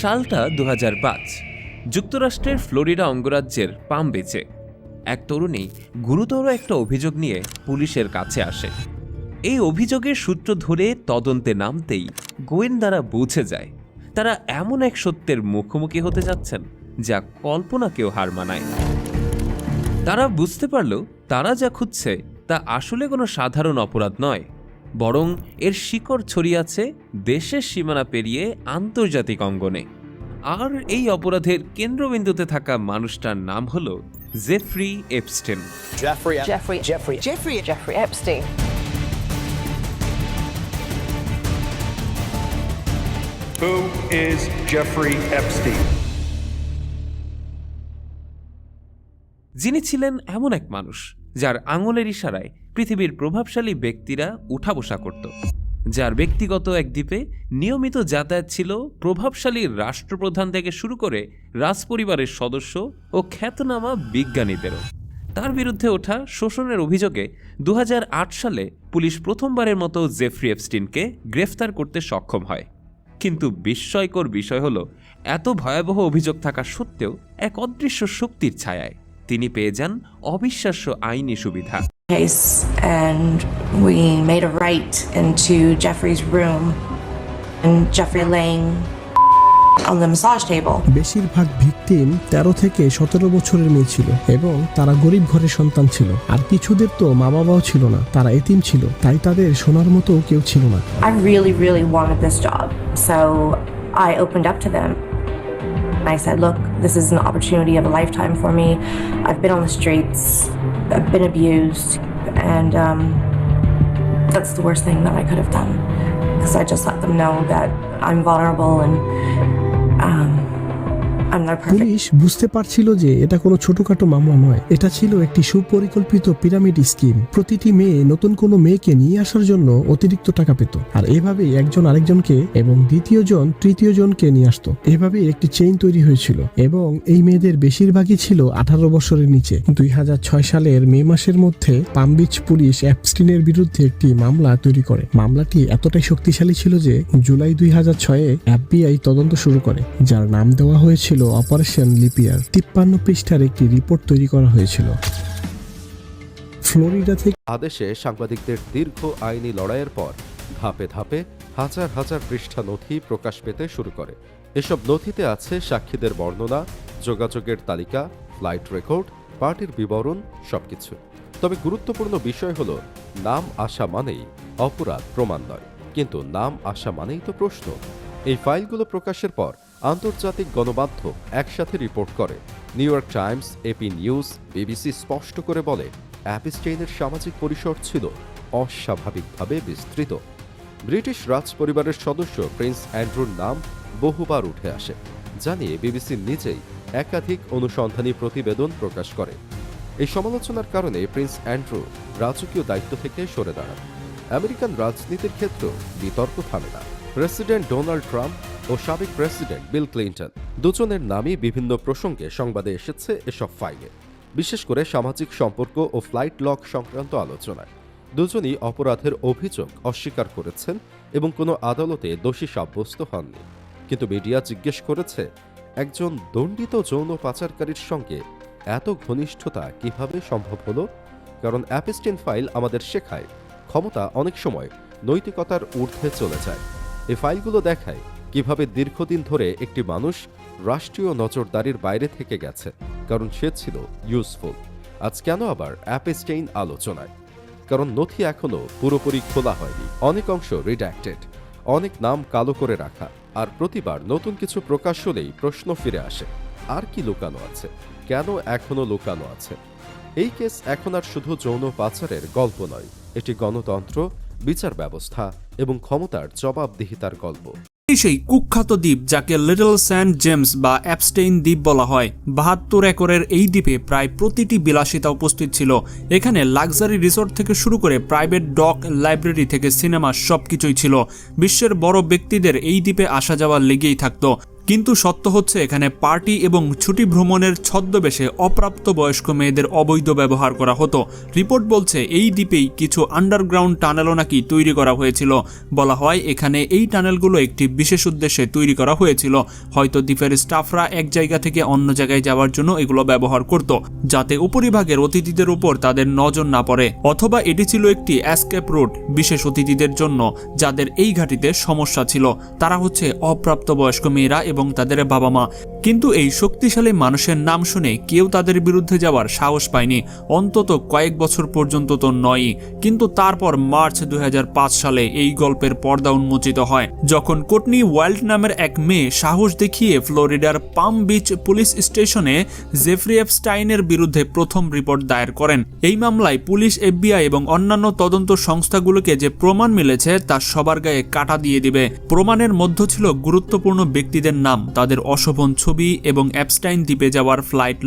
সালটা দু হাজার পাঁচ। যুক্তরাষ্ট্রের ফ্লোরিডা অঙ্গরাজ্যের পাম বেচে। এক তরুণী গুরুতর একটা অভিযোগ নিয়ে পুলিশের কাছে আসে। এই অভিযোগের সূত্র ধরে তদন্তে নামতেই গোয়েন্দারা বুঝে যায়, তারা এমন এক সত্যের মুখোমুখি হতে যাচ্ছেন যা কল্পনাকেও হার মানায়। তারা বুঝতে পারল, তারা যা খুঁজছে তা আসলে কোনো সাধারণ অপরাধ নয়। বরং এর শিকড় ছড়িয়ে আছে দেশের সীমানা পেরিয়ে আন্তর্জাতিক অঙ্গনে আর এই অপরাধের কেন্দ্রবিন্দুতে থাকা মানুষটার নাম হল Jeffrey Epstein. Who is Jeffrey Epstein? যিনি ছিলেন এমন এক মানুষ যার আঙুলের ইশারায় পৃথিবীর প্রভাবশালী ব্যক্তিরা উঠা বসা করত, যার ব্যক্তিগত এক দ্বীপে নিয়মিত যাতায়াত ছিল প্রভাবশালী রাষ্ট্রপ্রধান থেকে শুরু করে রাজপরিবারের সদস্য ও খ্যাতনামা বিজ্ঞানীদেরও। তার বিরুদ্ধে ওঠা শোষণের অভিযোগে দু হাজার আট সালে পুলিশ প্রথমবারের মতো জেফ্রি এপস্টিনকে গ্রেফতার করতে সক্ষম হয়। কিন্তু বিস্ময়কর বিষয় হল, এত ভয়াবহ অভিযোগ থাকা সত্ত্বেও এক অদৃশ্য শক্তির ছায়ায় তিনি পেয়ে যান অবিশ্বাস্য আইনি সুবিধা। Case, and we made a right into Jeffrey's room, and Jeffrey laying on the massage table. বেশিরভাগ ভিকটিম তেরো থেকে সতেরো বছরের মেয়ে ছিল এবং তারা গরিব ঘরের সন্তান ছিল আর কিছুদের তো মা বাবাও ছিল না তারা এতিম ছিল তাই তাদের শোনার মতো কেউ ছিল না I really, really wanted this job, so I opened up to them. I said, Look, this is an opportunity of a lifetime for me. I've been on the streets, I've been abused, and um, that's the worst thing that I could have done. Because I just let them know that I'm vulnerable and police বুঝতে পারছিল যে এটা কোনো ছোটখাটো মামলা নয়। এটা ছিল একটি সুপরিকল্পিত পিরামিড স্কিম। প্রতিটি মেয়ে নতুন কোনো মেয়েকে নিয়ে আসার জন্য অতিরিক্ত টাকা পেত। আর এভাবেই একজন আরেকজনকে এবং দ্বিতীয় জন তৃতীয় জনকে নিয়ে আসতো। এভাবেই একটি চেইন তৈরি হয়েছিল এবং এই মেয়েদের বেশিরভাগই ছিল আঠারো বছরের নিচে। দুই হাজার ছয় সালের মে মাসের মধ্যে পামবিচ পুলিশ অ্যাপস্টিনের বিরুদ্ধে একটি মামলা তৈরি করে। মামলাটি এতটাই শক্তিশালী ছিল যে জুলাই দুই হাজার ছয়ে এফবিআই তদন্ত শুরু করে, যার নাম দেওয়া হয়েছিল অপারেশন লিপিয়ার। তিপ্পান্ন পৃষ্ঠার একটি রিপোর্ট তৈরি করা হয়েছিল। ফ্লোরিডা থেকে আদেশে সাংবাদিকদের দীর্ঘ আইনি লড়াইয়ের পর ধাপে ধাপে হাজার হাজার পৃষ্ঠা নথি প্রকাশ পেতে শুরু করে। এসব নথিতে আছে সাক্ষীদের বর্ণনা, যোগাযোগের তালিকা, ফ্লাইট রেকর্ড, পার্টির বিবরণ, সবকিছু। তবে গুরুত্বপূর্ণ বিষয় হলো, নাম আসা মানেই অপরাধ প্রমাণ নয়। কিন্তু নাম আসা মানেই তো প্রশ্ন। এই ফাইলগুলো প্রকাশের পর আন্তর্জাতিক গণমাধ্যম একসাথে রিপোর্ট করে। New York Times, AP news, BBC স্পষ্ট করে বলে অ্যাপিস্টেইনের সামাজিক পরিসর ছিল অস্বাভাবিকভাবে বিস্তৃত। ব্রিটিশ রাজ পরিবারের সদস্য প্রিন্স অ্যান্ড্রুর নাম বহুবার উঠে আসে জানিয়ে বিবিসি নিজেই একাধিক অনুসন্ধানী প্রতিবেদন প্রকাশ করে। এই সমালোচনার কারণে প্রিন্স অ্যান্ড্রু রাজকীয় দায়িত্ব থেকে সরে দাঁড়ান। আমেরিকান রাজনীতির ক্ষেত্রেও বিতর্ক থামে না। প্রেসিডেন্ট ডোনাল্ড ট্রাম্প ও সাবেক প্রেসিডেন্ট বিল ক্লিন্টন। দুজনের নামই বিভিন্ন প্রসঙ্গে সংবাদে এসেছে এসব ফাইলে। বিশেষ করে সামাজিক সম্পর্ক ও ফ্লাইট লক সংক্রান্ত আলোচনায়। দুজনই অপরাধের অভিযোগ অস্বীকার করেছেন এবং কোনো আদালতে দোষী সাব্যস্ত হননি। কিন্তু মিডিয়া জিজ্ঞেস করেছে, একজন দণ্ডিত যৌন পাচারকারীর সঙ্গে এত ঘনিষ্ঠতা কীভাবে সম্ভব হলো? কারণ অ্যাপিস্টিন ফাইল আমাদের শেখায়, ক্ষমতা অনেক সময় নৈতিকতার ঊর্ধ্বে চলে যায়। এই ফাইলগুলো দেখায় কীভাবে দীর্ঘদিন ধরে একটি মানুষ রাষ্ট্রীয় নজরদারির বাইরে থেকে গেছে, কারণ সে ছিল ইউজফুল আজ কেন আবার অ্যাপেস্টেইন আলোচনায়? কারণ নথি এখনও পুরোপুরি খোলা হয়নি। অনেক অংশ রিডাক্টেড অনেক নাম কালো করে রাখা, আর প্রতিবার নতুন কিছু প্রকাশ হলেই প্রশ্ন ফিরে আসে, আর কি লুকানো আছে? কেন এখনও লুকানো আছে? এই কেস এখন আর শুধু যৌন পাচারের গল্প নয়, এটি গণতন্ত্র, বিচার ব্যবস্থা এবং ক্ষমতার জবাবদিহিতার গল্প। এই সেই কুখ্যাত দ্বীপ যাকে লিটল স্যান্ট জেমস বা অ্যাপস্টেইন দ্বীপ বলা হয়। বাহাত্তর একরের এই দ্বীপে প্রায় প্রতিটি বিলাসিতা উপস্থিত ছিল। এখানে লাক্সারি রিসোর্ট থেকে শুরু করে প্রাইভেট ডক লাইব্রেরি থেকে সিনেমা সবকিছুই ছিল। বিশ্বের বড় ব্যক্তিদের এই দ্বীপে আসা যাওয়া লেগেই থাকতো। কিন্তু সত্য হচ্ছে, এখানে পার্টি এবং ছুটি ভ্রমণের ছদ্মবেশে অপ্রাপ্ত বয়স্ক মেয়েদের অবৈধ ব্যবহার করা হতো। রিপোর্ট বলছে, এই দ্বীপেই কিছু আন্ডারগ্রাউন্ড টানেলও নাকি তৈরি করা হয়েছিল। বলা হয়, এখানে এই টানেলগুলো একটি বিশেষ উদ্দেশ্যে তৈরি করা হয়েছিল। হয়তো দ্বীপের স্টাফরা এক জায়গা থেকে অন্য জায়গায় যাওয়ার জন্য এগুলো ব্যবহার করত, যাতে উপরিভাগের অতিথিদের উপর তাদের নজর না পড়ে। অথবা এটি ছিল একটি অ্যাসকেপ রুট বিশেষ অতিথিদের জন্য, যাদের এই ঘাটিতে সমস্যা ছিল। তারা হচ্ছে অপ্রাপ্তবয়স্ক মেয়েরা এবং তাদের বাবা মা কিন্তু এই শক্তিশালী মানুষের নাম শুনে কেউ তাদের বিরুদ্ধে যাওয়ার সাহস পায়নি। অন্তত কয়েক বছর পর্যন্ত তো নয়ই। কিন্তু তারপর মার্চ দু হাজার পাঁচ সালে এই গল্পের পর্দা উন্মোচিত হয়, যখন কোটনি ওয়াইল্ড নামের এক মেয়ে সাহস দেখিয়ে ফ্লোরিডার পাম বিচ পুলিশ স্টেশনে জেফরি এফস্টাইনের বিরুদ্ধে প্রথম রিপোর্ট দায়ের করেন। এই মামলায় পুলিশ, এফবিআই এবং অন্যান্য তদন্ত সংস্থাগুলোকে যে প্রমাণ মিলেছে তা সবার গায়ে কাটা দিয়ে দিবে। প্রমাণের মধ্য ছিল গুরুত্বপূর্ণ ব্যক্তিদের নাম, তাদের অশোভন ছবি এবং অ্যাপস্টাইন দ্বীপে যাওয়ার ফ্লাইট